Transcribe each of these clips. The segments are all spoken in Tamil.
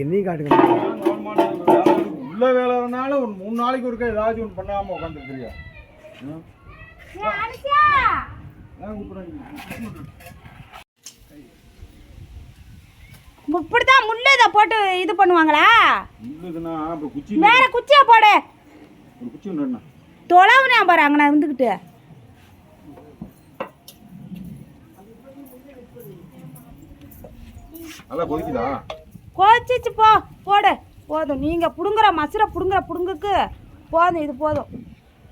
காட்டுங்க. வேலை இருக்கு. உள்ள வேலைனால ஒரு மூணு நாளைக்கு ஒருக்கா ஏதாச்சும் ஒன்று பண்ணாம உட்காந்துருக்கிறியா இப்படிதான் முள்ளு இதை போட்டு இது பண்ணுவாங்களா? வேற குச்சியா போடு. தொலைவுனே பாரு அங்கே நான் இருந்துக்கிட்டு. நல்லா கொதிக்குதா? கொச்சிச்சு போ போடு. போதும். நீங்கள் பிடுங்குற மசுரை பிடுங்குற பிடுங்குக்கு போதும் இது போதும்.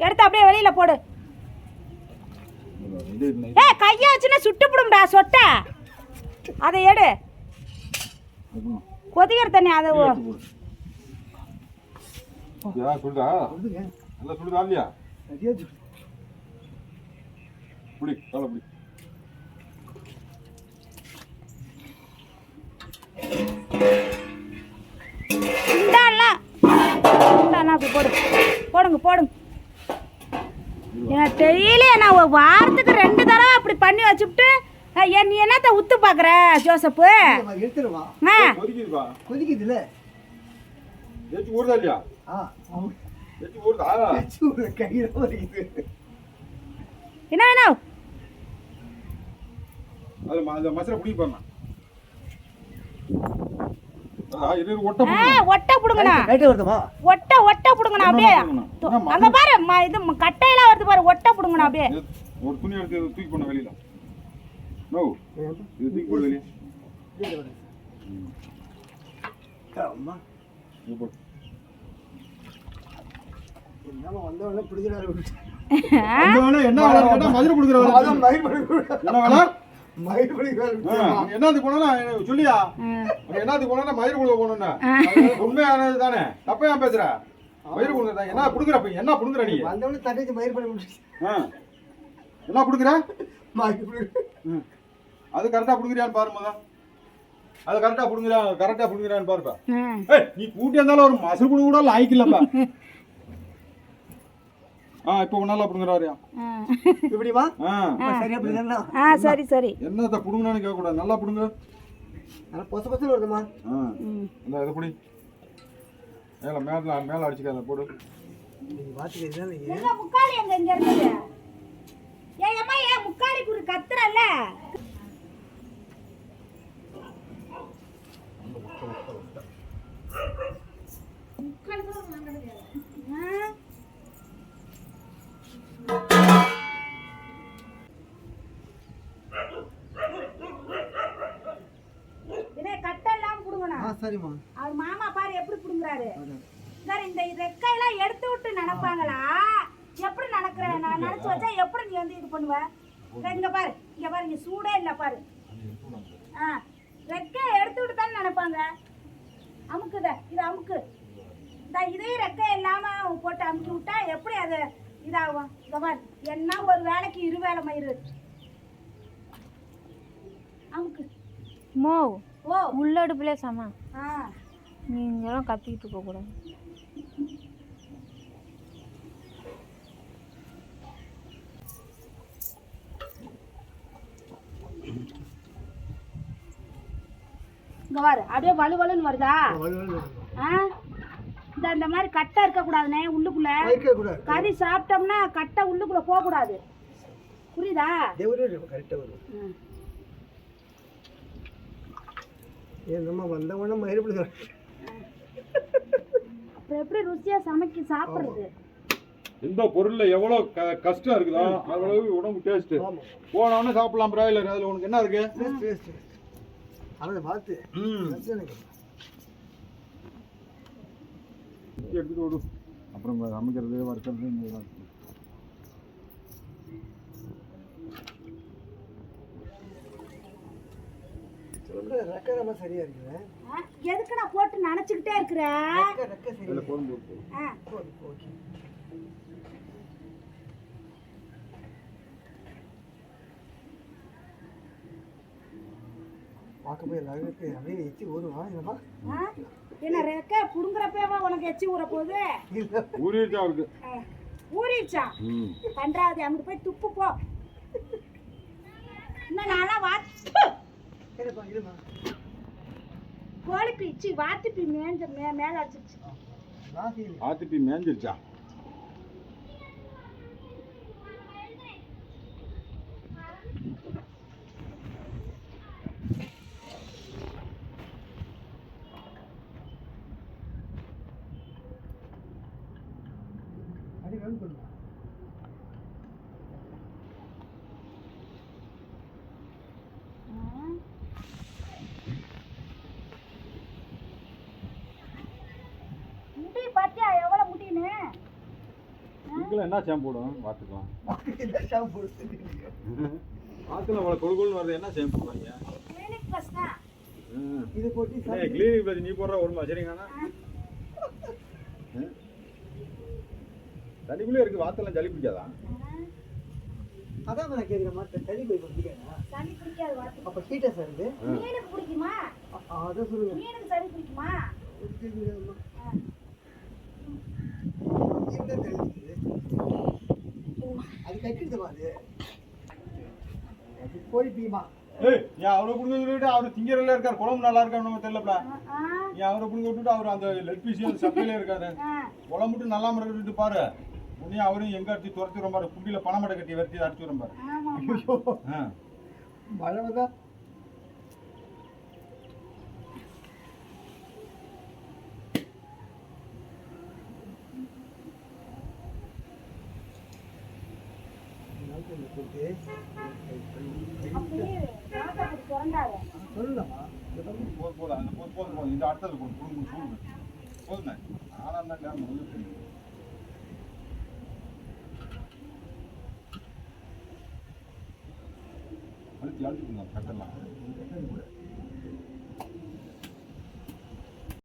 எடுத்து அப்படியே வெளியில் போடு? ஏ கையை வச்சுன்னா சுட்டு. பிடும்டா சொட்டை அதை எடு. கொதிக்கிற தண்ணி அதை நல்லா சுடுதா இல்லையா. புடி தலை புடி. போடுங்க போடுங்க. எனக்கு டெய்லி நான் ஒரு வாரத்துக்கு ரெண்டு தடவை அப்படி பண்ணி ஏன் நீ என்னத்த உத்து பார்க்குற ஜோசப்பு? கொதிக்குதுல்ல. என்ன வேணும் அது மசாலா புடி பண்ணா இது ஒட்ட ஆ ஒட்டை பிடுங்கண்ணா. ஒட்டை ஒட்டை பிடுங்கண்ணா அப்படியே? அங்க பாரு ம- இது கட்டையெல்லாம் வருது பாரு ஒட்டை பிடுங்கண்ணா அப்படியே. ஒரு துணி எடுத்து இதை தூக்கி போன வெளியில. நோ இது தூக்கி போடு வெளியே. என்ன வேலை? கேட்டா மதுரை கொடுக்குற என்ன வேலை? என்னத்துக்கு போனா சொல்லியா? என்னத்துக்கு போனா மயிர் கொடுக்க போனோம்னா உண்மையானது தானே? தப்பா ஏன் பேசுற? மயிர் கொடுக்குறதா என்ன புடுங்குற என்ன புடுங்குற நீ? வந்தவொடனே தட்டிச்சு மயிர் பண்ணி முடிச்சு. என்ன புடுங்குற. அது கரெக்டா புடுங்குறியான்னு பாரு மகன் அது கரெக்டா புடுங்குறியா கரெக்டா புடுங்குறியான்னு பாருப்பா நீ கூட்டி இருந்தாலும் ஒரு மசல் கூட கூட லாய்க்கலப்பா ஆ இப்போ நல்லா புடுங்குறாருயா? ஆ. இப்படிமா சரியா பிடிக்கிறா ஆ சரி சரி. என்னத்த புடுங்கணும்னு கேட்க கூடாது நல்லா புடுங்க. நல்லா பொச பொசல் வருதுமா ஆ. ம். இந்த இதை புடி. மேல மேல மேல அடிச்சுக்காத போடு. நீங்க பாத்துக்கிறீங்களா நீங்க முக்காலி எங்க இங்க இருக்குது ஏய் அம்மா ஏன் முக்காலி குரு கத்துறல்ல? சரிம்மா. அவர் மாமா பாரு எப்படி புடுங்குறாரு. சார் இந்த ரெக்கையெல்லாம் எடுத்து விட்டு நடப்பாங்களா? எப்படி நடக்கிற? நான் நினைச்சு வச்சா எப்படி நீ வந்து இது பண்ணுவ? இங்க பாரு இங்க பாரு இங்க சூடே இல்ல பாரு. ஆ ரெக்கையை எடுத்து விட்டு தானே நினைப்பாங்க அமுக்குத இது அமுக்கு. இந்த இதே ரெக்கை இல்லாம போட்டு அமுக்கி விட்டா எப்படி அது இதாகும்? இங்க பாரு என்ன ஒரு வேலைக்கு இரு வேலை மயிறு. அமுக்கு. மோ உள்ளடுப்புலே சமா. ஆ. நீங்களும் கத்திக்கிட்டு இருக்க கூடாது. இங்க பாரு அப்படியே வலுவலுன்னு வருதா? வலு வலு வருது. ஆ? இந்த மாதிரி கட்டை இருக்கக்கூடாதுண்ணே உள்ளுக்குள்ள. கறி சாப்பிட்டோம்னா கட்டை உள்ளுக்குள்ள போகக்கூடாது புரியுதா? ம். ஏன் நம்ம வந்தவொடனே பிடிக்கிறாரு அப்புறம் எப்படி ருசியா சமைக்க சாப்பிடுறது? எந்த பொருள்ல எவ்வளவு க- கஷ்டம் இருக்குதோ அவ்வளவு உடம்பு டேஸ்ட் போனவொடனே சாப்பிடலாம் பிராய்லர். அதுல உனக்கு என்ன இருக்கு? டேஸ்ட் டேஸ்ட் அவனை பார்த்து. ம். ரசிச்சு எனக்கு எடுத்துட்டு விடு அப்புறம் சமைக்கிறது வறுக்கிறது இந்த இதெல்லாம் இருக்கு. சொல்ற ரெக்க ரொம்ப சரியா இருக்குது. ஆ, எதுக்கு நான் போட்டு நினைச்சுக்கிட்டே இருக்கிறேன் ரெக்க ரெக்க சரியா அதுல குழம்பு ஊத்து. ஆ, ஓகே. பார்க்க போய் எல்லாருமே அப்படியே எச்சி ஊறுவா இல்லைப்பா ஆ? என்ன ரெக்க புடுங்குறப்பேவா உனக்கு எச்சி ஊற போகுது? இல்லை. ஊறிடுச்சா இருக்கு ஊறிடுச்சா? ம். பண்றாது அங்கிட்டு போய் துப்பு போ. இன்னும் நான்லாம் வா. இருப்பா இருப்பா கோழி பீச்சு வாத்து பீ மேஞ்ச மே மேல அடிச்சிருச்சு. ஆத்திப்பி மேஞ்சிருச்சா அடி வேணும் பண்ணுவா ம். முடி பாத்தியா எவ்வளவு முடின்னு இதுக்குள்ள என்ன சேம் போடும் பார்த்துக்கலாம் என்ன ஷாம்பு போடுறது அவ்வளோ கொழுகொழுன்னு வருது என்ன சேம் போடுவாங்க? இது போட்டு கிளீனிக் ப்ளஸ் நீ போடுற வருமா சரிங்கண்ணா தண்ணிக்குள்ளே இருக்கு வாத்தெல்லாம் சளி பிடிக்காதா? அதான் நான் கேட்குற மாதிரி தனி போய் சளி பிடிக்காது வாத்து அப்போ ஹீட்டர் சார் மீனுக்கு பிடிக்குமா? அதை சொல்லுங்க. மீனுக்கு சளி பிடிக்குமா? அது கோழி பீமா ஏய் அவரை பிடிங்க சொல்லிட்டு அவர் திங்கரில் இருக்கார் குழம்பு நல்லா நம்ம தெரியலப்பா? நீ அவரை பிடிங்க விட்டுட்டு அவர் அந்த பீஸ் அந்த சப்பையில இருக்காரு. குழம்புட்டு நல்லா விட்டுட்டு பாரு. உடனே அவரையும் எங்க அடிச்சு துரத்தி விடும் பாரு. குண்டியில பணமடை கட்டி வரைச்சி அடிச்சு விடும் பாரு. மழை வந்தா அப்படியே வாசை அப்படி திறந்தாரு சொல்லலாமா போதும் போதும் அந்த போதும் போதும் போதும் இந்த அடுத்தது போதும் போதும் போதும் போதுமே ஆனா தான் நேரம் முடிஞ்சிருச்சு. அழுத்தி அழுத்தி கட்டலாம்